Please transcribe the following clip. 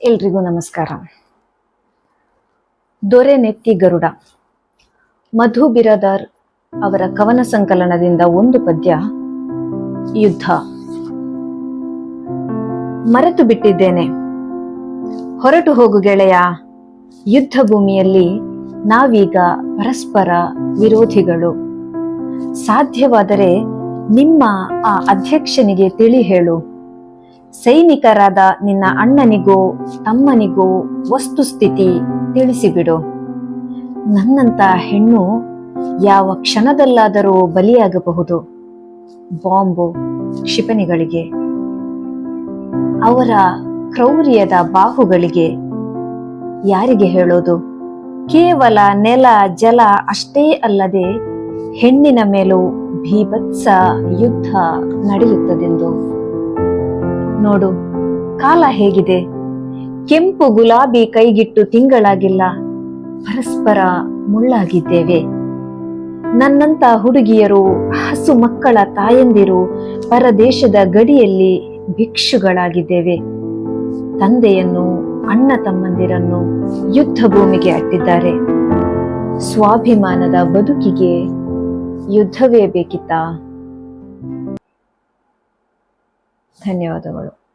ಎಲ್ರಿಗೂ ನಮಸ್ಕಾರ. ದೊರೆ ನೆತ್ತಿ ಗರುಡ, ಮಧು ಬಿರಾದಾರ್ ಅವರ ಕವನ ಸಂಕಲನದಿಂದ ಒಂದು ಪದ್ಯ, ಯುದ್ಧ. ಮರೆತು ಬಿಟ್ಟಿದ್ದೇನೆ. ಹೊರಟು ಹೋಗು ಗೆಳೆಯ, ಯುದ್ಧ ಭೂಮಿಯಲ್ಲಿ ನಾವೀಗ ಪರಸ್ಪರ ವಿರೋಧಿಗಳು. ಸಾಧ್ಯವಾದರೆ ನಿಮ್ಮ ಆ ಅಧ್ಯಕ್ಷನಿಗೆ ತಿಳಿ ಹೇಳು. ಸೈನಿಕರಾದ ನಿನ್ನ ಅಣ್ಣನಿಗೋ, ತಮ್ಮನಿಗೋ ವಸ್ತುಸ್ಥಿತಿ ತಿಳಿಸಿಬಿಡು. ನನ್ನಂತ ಹೆಣ್ಣು ಯಾವ ಕ್ಷಣದಲ್ಲಾದರೂ ಬಲಿಯಾಗಬಹುದು. ಬಾಂಬು ಕ್ಷಿಪಣಿಗಳಿಗೆ. ಅವರ ಕ್ರೌರ್ಯದ ಬಾಹುಗಳಿಗೆ. ಯಾರಿಗೆ ಹೇಳೋದು? ಕೇವಲ ನೆಲ, ಜಲ ಅಷ್ಟೇ ಅಲ್ಲದೆ ಹೆಣ್ಣಿನ ಮೇಲೂ ಭೀಭತ್ಸ ಯುದ್ಧ ನಡೆಯುತ್ತದೆಂದು. ನೋಡು, ಕಾಲ ಹೇಗಿದೆ? ಕೆಂಪು ಗುಲಾಬಿ ಕೈಗಿಟ್ಟು ತಿಂಗಳಾಗಿಲ್ಲ. ಪರಸ್ಪರ ಮುಳ್ಳಾಗಿದ್ದೇವೆ. ನನ್ನಂತ ಹುಡುಗಿಯರು, ಹಸು ಮಕ್ಕಳ ತಾಯಂದಿರು ಪರದೇಶದ ಗಡಿಯಲ್ಲಿ ಭಿಕ್ಷುಗಳಾಗಿದ್ದೇವೆ. ತಂದೆಯನ್ನು, ಅಣ್ಣ ತಮ್ಮಂದಿರನ್ನು ಯುದ್ಧ ಭೂಮಿಗೆ ಅಟ್ಟಿದ್ದಾರೆ. ಸ್ವಾಭಿಮಾನದ ಬದುಕಿಗೆ ಯುದ್ಧವೇ ಬೇಕಿತ್ತಾ? ಧನ್ಯವಾದಗಳು.